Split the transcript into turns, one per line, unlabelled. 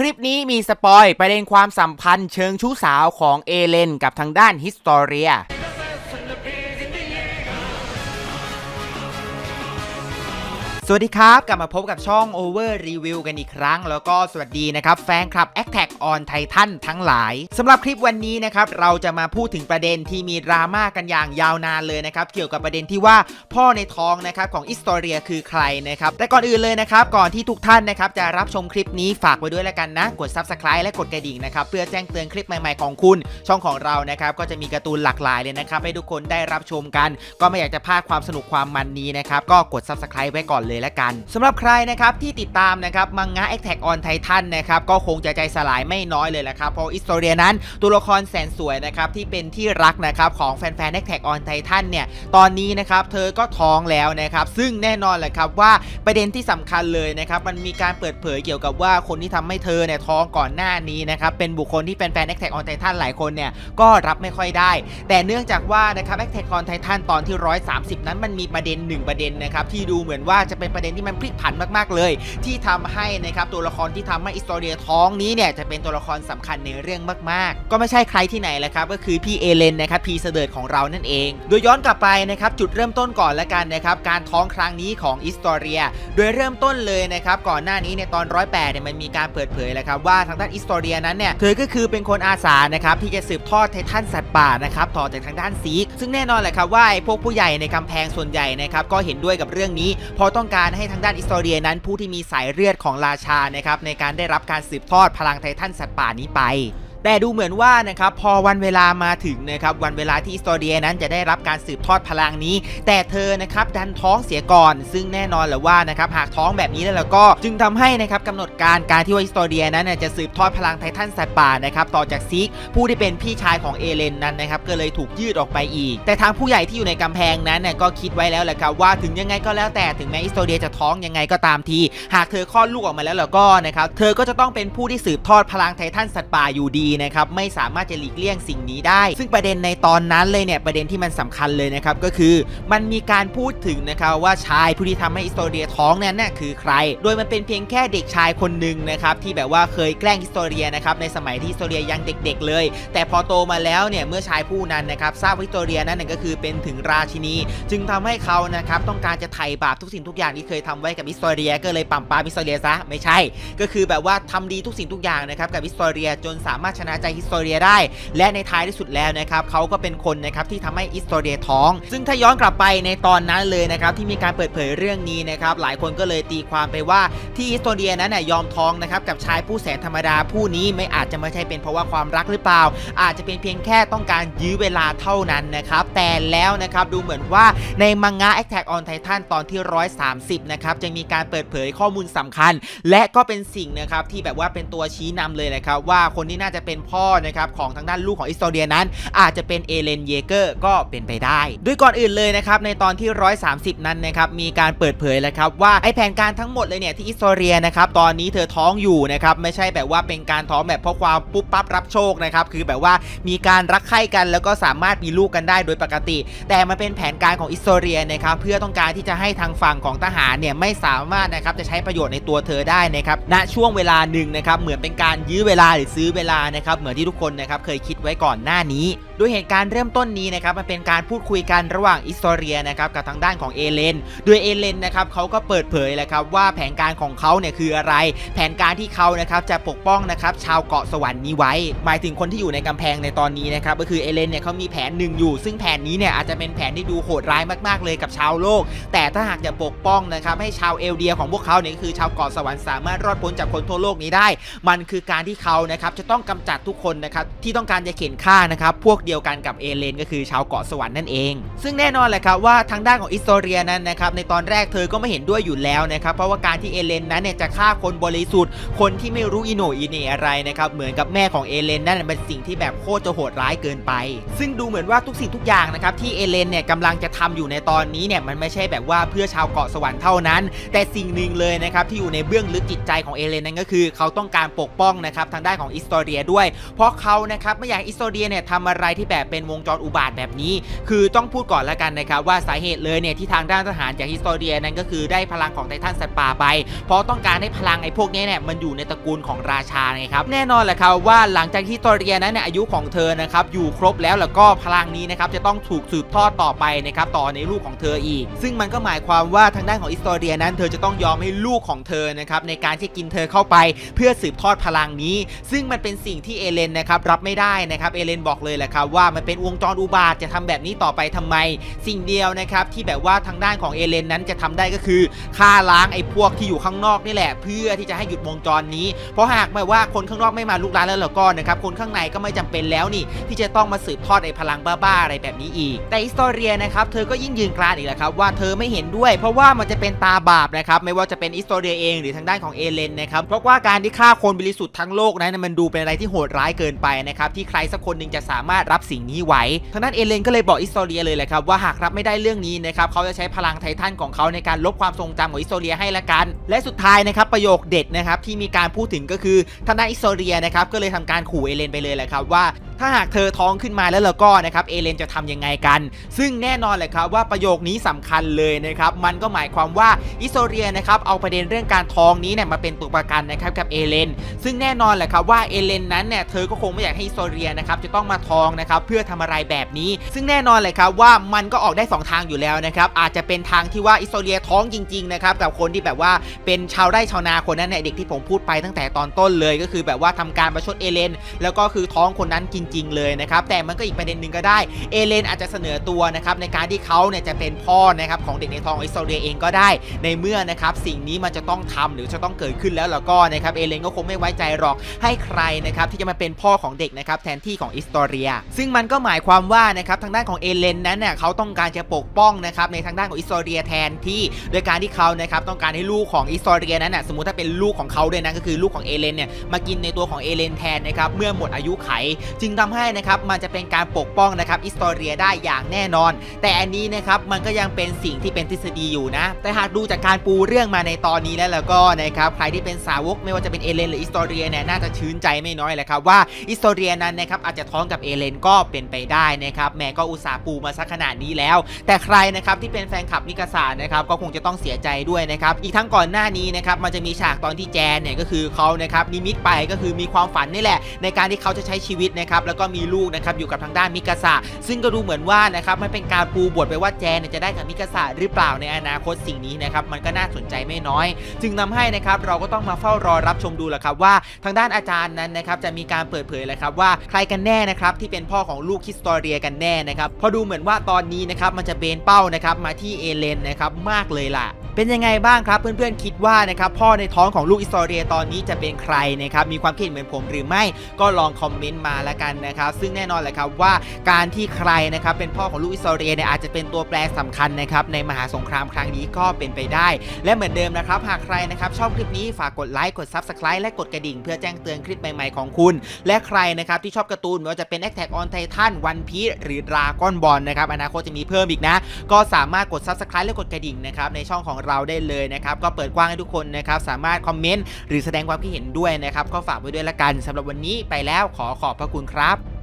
คลิปนี้มีสปอยประเด็นความสัมพันธ์เชิงชู้สาวของเอเลนกับทางด้านฮิสตอเรีย สวัสดีครับ กลับมาพบกับช่อง Over Review กันอีกครั้ง แล้วก็สวัสดีนะครับ แฟนคลับ a t t a c k on Titan ทั้งหลายสำหรับคลิปวันนี้นะครับ เราจะมาพูดถึงประเด็นที่มีดราม่ากันอย่างยาวนานเลยนะครับ เกี่ยวกับประเด็นที่ว่าพ่อในท้องนะครับของอิสตอเรียคือใครนะครับ แต่ก่อนอื่นเลยนะครับ ก่อนที่ทุกท่านนะครับจะรับชมคลิปนี้ฝากไว้ด้วยแล้วกันนะ กด Subscribe และกดกระดิ่งนะครับเพื่อแจ้งเตือนคลิปใหม่ๆของคุณ ช่องของเรานะครับก็จะมีการ์ตูนหลากหลายเลยนะครับให้ทุกคนได้รับชมกัน ก็ไม่อยากจะพลาดความสนุกความมันนี้นะครับก็กด Subscribe ไว้ก่อนเลยแล้วกันสำหรับใครนะครับที่ติดตามนะครับมังงะ Attack on Titan นะครับก็คงจะใจสลายไม่น้อยเลยแหละครับเพราะอิสโตเรียนั้นตัวละครแสนสวยนะครับที่เป็นที่รักนะครับของแฟนๆ Attack on Titan เนี่ยตอนนี้นะครับเธอก็ท้องแล้วนะครับซึ่งแน่นอนแหละครับว่าประเด็นที่สำคัญเลยนะครับมันมีการเปิดเผยเกี่ยวกับว่าคนที่ทำให้เธอเนี่ยท้องก่อนหน้านี้นะครับเป็นบุคคลที่แฟนๆ Attack on Titan หลายคนเนี่ยก็รับไม่ค่อยได้ แต่เนื่องจากว่านะครับ Attack on Titan ตอนที่ 130 นั้นมันมีประเด็นหนึ่งประเด็นนะครับที่ดูเหมือนว่าจะเป็นประเด็นที่มันพลิกผันมากๆเลย ที่ทำให้นะครับตัวละครที่ทำให้อิสโตเรียท้องนี้เนี่ยจะเป็นตัวละครสำคัญในเรื่องมากๆ ก็ไม่ใช่ใครที่ไหนแหละครับก็คือพี่เอเลนนะครับพีเสดิร์ดของเรานั่นเอง โดยย้อนกลับไปนะครับจุดเริ่มต้นก่อนละกันนะครับการท้องครั้งนี้ของอิสโตเรีย โดยเริ่มต้นเลยนะครับก่อนหน้านี้ในตอนร้อยแปดเนี่ยมันมีการเปิดเผยแล้วครับว่าทางด้านอิสโตเรียนั้นเนี่ยเธอก็คือเป็นคนอาสานะครับที่จะสืบทอดไททันสัตว์ป่านะครับต่อจากทางด้านซีกซึ่งแน่นอนแหละครับว่าพวกผู้ใหญ่ในกำแพงส่วนใหญ่นะครับก็เห็นด้วยกับเรื่องนี้พราะต้องการการให้ทางด้านอิสโตเรียนั้น ผู้ที่มีสายเลือดของราชานะครับในการได้รับการสืบทอดพลังไททันสัตว์ป่านี้ไป แต่ดูเหมือนว่านะครับพอวันเวลามาถึงนะครับวันเวลาที่อิสโตเรียนั้นจะได้รับการสืบทอดพลังนี้ แต่เธอนะครับดันท้องเสียก่อน ซึ่งแน่นอนแหละว่านะครับหากท้องแบบนี้แล้วก็จึงทำให้นะครับกำหนดการการที่ว่าอิสโตเรียนั้นจะสืบทอดพลังไททันสัตว์ป่านะครับต่อจากซิกผู้ที่เป็นพี่ชายของเอเลนนั้นนะครับก็เลยถูกยืดออกไปอีก แต่ทางผู้ใหญ่ที่อยู่ในกำแพงนั้นน่ะก็คิดไว้แล้วแหละครับว่าถึงยังไงก็แล้วแต่ถึงแม้อิสโตเรียจะท้องยังไงก็ตามที หากเธอคลอดลูกออกมาแล้วแล้วก็นะครับเธอก็จะต้องเป็นผู้ที่สืบทอดพลังไททันสัตว์ป่าอยู่ดีนะครับไม่สามารถจะหลีกเลี่ยงสิ่งนี้ได้ ซึ่งประเด็นในตอนนั้นเลยเนี่ยประเด็นที่มันสำคัญเลยนะครับก็คือมันมีการพูดถึงนะครับว่าชายผู้ที่ทำให้อิสโตเรียท้องนั้นน่ะคือใคร โดยมันเป็นเพียงแค่เด็กชายคนหนึ่งนะครับที่แบบว่าเคยแกล้งอิสโตเรียนะครับในสมัยที่อิสโตเรียยังเด็ก ๆ เลย แต่พอโตมาแล้วเนี่ยเมื่อชายผู้นั้นนะครับทราบว่าอิสโตเรียนั้นก็คือเป็นถึงราชินี จึงทำให้เขานะครับต้องการจะไถ่บาปทุกสิ่งทุกอย่างที่เคยทำไว้กับอิสโตเรีย ก็เลยปั่มปราอิสโตเรียซะไม่ใช่ ก็คือแบบว่าทำดีทุกสิ่งทุกอย่างนะครับกับอิสโตเรียจนสามารถชนะใจอิสโตเรียได้ และในท้ายที่สุดแล้วนะครับเขาก็เป็นคนนะครับที่ทำให้อิสโตเรียท้อง ซึ่งถ้าย้อนกลับไปในตอนนั้นเลยนะครับที่มีการเปิดเผยเรื่องนี้นะครับหลายคนก็เลยตีความไปว่าที่อิสโตเรียนั้นน่ะยอมท้องนะครับกับชายผู้แสนธรรมดาผู้นี้ไม่อาจจะไม่ใช่เป็นเพราะว่าความรักหรือเปล่า อาจจะเป็นเพียงแค่ต้องการยื้อเวลาเท่านั้นนะครับแต่แล้วนะครับดูเหมือนว่าในมังงะ Attack on Titan ตอนที่ 130 นะครับจะมีการเปิดเผยข้อมูลสำคัญ และก็เป็นสิ่งนะครับที่แบบว่าเป็นตัวชี้นำเลยนะครับว่าคนที่น่าจะเป็นพ่อนะครับของทางด้านลูกของอิสโตเรียนั้น อาจจะเป็นเอเลนเยเกอร์ก็เป็นไปได้ ด้วยก่อนอื่นเลยนะครับในตอนที่ 130 นั้นนะครับมีการเปิดเผยแล้วครับว่าไอแผนการทั้งหมดเลยเนี่ยที่อิสโตเรียนะครับตอนนี้เธอท้องอยู่นะครับไม่ใช่แบบว่าเป็นการท้องแบบเพราะความปุ๊บปั๊บรับโชคนะครับคือแบบว่ามีการรักใคร่กันแล้วก็สามารถมีลูกกันได้โดยปกติ แต่มันเป็นแผนการของอิสโตเรียนะครับเพื่อต้องการที่จะให้ทางฝั่งของทหารเนี่ยไม่สามารถนะครับจะใช้ประโยชน์ในตัวเธอได้นะครับณช่วงเวลาหนึ่งนะครับเหมือนเป็นการยื้อเวลาหรือซื้อเวลานะครับเหมือนที่ทุกคนนะครับเคยคิดไว้ก่อนหน้านี้ โดยเหตุการณ์เริ่มต้นนี้นะครับมันเป็นการพูดคุยกันระหว่างอิสโตเรียนะครับกับทางด้านของเอเลน โดยเอเลนนะครับเขาก็เปิดเผยแหละครับว่าแผนการของเขาเนี่ยคืออะไร แผนการที่เขานะครับจะปกป้องนะครับชาวเกาะสวรรค์นี้ไว้ หมายถึงคนที่อยู่ในกำแพงในตอนนี้นะครับก็คือเอเลนเนี่ยเขามีแผนหนึ่งอยู่ ซึ่งแผนนี้เนี่ยอาจจะเป็นแผนที่ดูโหดร้ายมากๆเลยกับชาวโลก แต่ถ้าหากจะปกป้องนะครับให้ชาวเอลเดียของพวกเขาเนี่ยคือชาวเกาะสวรรค์สามารถรอดพ้นจากคนทั่วโลกนี้ได้ มันคือการที่เขานะครับจะต้องกำจัดทุกคนนะครับที่ต้องการจะเข็นฆ่านะครับพวกเดียวกันกับเอเลนก็คือชาวเกาะสวรรค์นั่นเอง ซึ่งแน่นอนแหละครับว่าทางด้านของอิสโตเรียนั้นนะครับในตอนแรกเธอก็ไม่เห็นด้วยอยู่แล้วนะครับเพราะว่าการที่เอเลนนั้นเนี่ยจะฆ่าคนบริสุทธิ์คนที่ไม่รู้อิโนอิเหนอะไรนะครับเหมือนกับแม่ของเอเลนนั่นเป็นสิ่งที่แบบโคตรจะโหดร้ายเกินไป ซึ่งดูเหมือนว่าทุกสิ่งทุกอย่างนะครับที่เอเลนเนี่ยกำลังจะทำอยู่ในตอนนี้เนี่ยมันไม่ใช่แบบว่าเพื่อชาวเกาะสวรรค์เท่านั้น แต่สิ่งหนึ่งเลยนะครับที่อยู่ในเบื้องลึกจิตใจของเอเลนนั่นก็คือ เขาต้องการปกป้องนะครับทางด้านของอิสโตเรียด้วย เพราะเขานะครับไม่อยากอิสโตเรียเนี่ยทำอะไรที่แบบเป็นวงจรอุบาทแบบนี้ คือต้องพูดก่อนล้วกันนะครับว่าสาเหตุเลยเนี่ยที่ทางด้านทหารจากฮิสโตเรียนั้นก็คือได้พลังของไททันสัตว์ป่าไป เพราะต้องการให้พลังไอ้พวกนี้เนี่ยมันอยู่ในตระกูลของราชาไงครับแน่นอนแหละครับว่าหลังจากที่ฮิสโตเรียนั้นเนี่ยอายุของเธอนะครับอยู่ครบแล้วแล้วก็พลังนี้นะครับจะต้องถูกสืบทอดต่อไปนะครับต่อในลูกของเธออีก ซึ่งมันก็หมายความว่าทางด้านของฮิสโตเรียนั้น เธอจะต้องยอมให้ลูกของเธอนะครับในการที่กินเธอเข้าไป เพื่อสืบทอดพลังนี้ ซึ่งมันเป็นสิ่งที่เอเลนนะครับรับไม่ได้นะครับเอเลนบอกเลยแหละครับว่ามันเป็นวงจรอุบาทจะทำแบบนี้ต่อไปทำไม สิ่งเดียวนะครับที่แบบว่าทางด้านของเอเลนนั้นจะทำได้ก็คือฆ่าล้างไอ้พวกที่อยู่ข้างนอกนี่แหละ เพื่อที่จะให้หยุดวงจรนี้ เพราะหากแบบว่าคนข้างนอกไม่มาลุกลานแล้วก็นะครับคนข้างในก็ไม่จำเป็นแล้วนี่ ที่จะต้องมาสืบทอดไอ้พลังบ้าๆอะไรแบบนี้อีก แต่อิสตอเรียนะครับเธอก็ยิ่งยืนกรานอีกแล้วครับว่าเธอไม่เห็นด้วย เพราะว่ามันจะเป็นตาบาปนะครับไม่ว่าจะเป็นอิสตอเรียเองหรือทางด้านของเอเลนนะครับเพราะว่าการที่ฆ่าคนบริสุทธิ์ทั้งโลกนั้นมันดูเป็นอะไรที่โหดร้ายเกินไปนะครับที่ใครสักคนหนึ่งจะสามารถรับับสิ่งนี้ไหวทางด้านเอเลนก็เลยบอกอิสตเรียเลยแหละครับว่าหากรับไม่ได้เรื่องนี้นะครับเขาจะใช้พลังไททันของเขาในการลบความทรงจำของอิสตเรียให้ละกัน และสุดท้ายนะครับประโยคเด็ดนะครับที่มีการพูดถึงก็คือทางด้านอิสตเรียนะครับก็เลยทำการขู่เอเลนไปเลยแหละครับว่า ถ้าหากเธอท้องขึ้นมาแล้วแล้วก็นะครับเอเลนจะทำยังไงกัน ซึ่งแน่นอนเลยครับว่าประโยคนี้สำคัญเลยนะครับมันก็หมายความว่าอิสโตเรียนะครับเอาประเด็นเรื่องการท้องนี้เนี่ยมาเป็นตัวประกันนะครับกับเอเลนซึ่งแน่นอนแหละครับว่าเอเลนนั้นเนี่ยเธอก็คงไม่อยากให้อิสโตเรียนะครับจะต้องมาท้องนะครับเพื่อทำอะไรแบบนี้ ซึ่งแน่นอนเลยครับว่ามันก็ออกได้สองทางอยู่แล้วนะครับอาจจะเป็นทางที่ว่าอิสโตเรียท้องจริงๆนะครับกับคนที่แบบว่าเป็นชาวไร่ชาวนาคนนั้นเนี่ยเด็กที่ผมพูดไปตั้งแต่ตอนต้นเลย ก็คือแบบว่าทำการประชดเอเลนแล้วก็คือท้องคนนั้นจริงๆ เลยนะครับแต่มันก็อีกประเด็นหนึ่งก็ได้เอเลนอาจจะเสนอตัวนะครับในการที่เขาเนี่ยจะเป็นพ่อนะครับของเด็กในท้องอิสโตเรียเองก็ได้ ในเมื่อนะครับสิ่งนี้มันจะต้องทำหรือจะต้องเกิดขึ้นแล้วแล้วก็นะครับเอเลนก็คงไม่ไว้ใจหรอกให้ใครนะครับที่จะมาเป็นพ่อของเด็กนะครับแทนที่ของอิสโตเรีย ซึ่งมันก็หมายความว่านะครับทางด้านของเอเลนนั้นเนี่ยเขาต้องการจะปกป้องนะครับในทางด้านของอิสโตเรียแทนที่โดยการที่เขานะครับต้องการให้ลูกของอิสโตเรียนั้นน่ะสมมติถ้าเป็นลูกของเขาด้วยนะก็คือลูกของเอเลนเนี่ยมากินในตัวของเอเลนแทนนะครับเมื่อหมดอายุไข จึงทำให้นะครับมันจะเป็นการปกป้องนะครับอิสโตเรียได้อย่างแน่นอน แต่อันนี้นะครับมันก็ยังเป็นสิ่งที่เป็นทฤษฎีอยู่นะ แต่หากดูจากการปูเรื่องมาในตอนนี้แล้วแล้วก็นะครับใครที่เป็นสาวกไม่ว่าจะเป็นเอเลนหรืออิสโตเรียเนี่ยน่าจะชื่นใจไม่น้อยแหละครับว่าอิสโตเรียนั้นนะครับอาจจะท้องกับเอเลนก็เป็นไปได้นะครับแม่ก็อุตส่าห์ปูมาสักขนาดนี้แล้ว แต่ใครนะครับที่เป็นแฟนคลับมิกาสานะครับก็คงจะต้องเสียใจด้วยนะครับอีกทั้งก่อนหน้านี้นะครับมันจะมีฉากตอนที่แจนเนี่ยก็คือเขานะครับนิมิตไปก็คือมีความฝันนี่แหละ ในการที่เขาจะใช้ชีวิตนะครับแล้วก็มีลูกนะครับอยู่กับทางด้านมิกาสะซึ่งก็ดูเหมือนว่านะครับมันเป็นการปูบทไปว่าแจนเนี่ยจะได้กับมิกาสะหรือเปล่าในอนาคตสิ่งนี้นะครับมันก็น่าสนใจไม่น้อย จึงนำให้นะครับเราก็ต้องมาเฝ้ารอรับชมดูแหละครับว่าทางด้านอาจารย์นั้นนะครับจะมีการเปิดเผยเลยครับว่าใครกันแน่นะครับที่เป็นพ่อของลูกคิสตอเรียกันแน่นะครับพอดูเหมือนว่าตอนนี้นะครับมันจะเบนเป้านะครับมาที่เอเลนนะครับมากเลยล่ะเป็นยังไงบ้างครับเพื่อนๆคิดว่านะครับพ่อในท้องของลูกอิสตอเรียตอนนี้จะเป็นใครนะครับมีความคิดเห็นเหมือนผมหรือไม่ก็ลองคอมเมนต์มาล้วกันนะครับ ซึ่งแน่นอนแหละครับว่าการที่ใครนะครับเป็นพ่อของลูกอิสตอเรียเนี่ยอาจจะเป็นตัวแปรสำคัญนะครับในมหาสงครามครั้งนี้ก็เป็นไปได้ และเหมือนเดิมนะครับ หากใครนะครับชอบคลิปนี้ฝากกดไลค์กด Subscribe และกดกระดิ่ง เพื่อแจ้งเตือนคลิปใหม่ๆของคุณ และใครนะครับที่ชอบการ์ตูนไม่ว่าจะเป็น Attack on Titan One Piece หรือ Dragon Ball นะครับอนาคตจะมีเพิ่มอีกนะ ก็สามารถกด Subscribe และกดกระดิ่งนะครับในช่องของเราได้เลยนะครับก็เปิดกว้างให้ทุกคนนะครับสามารถคอมเมนต์หรือแสดงความคิดเห็นด้วยนะครับก็ฝากไว้ด้วยละกันสำหรับวันนี้ไปแล้วขอขอบพระคุณครับ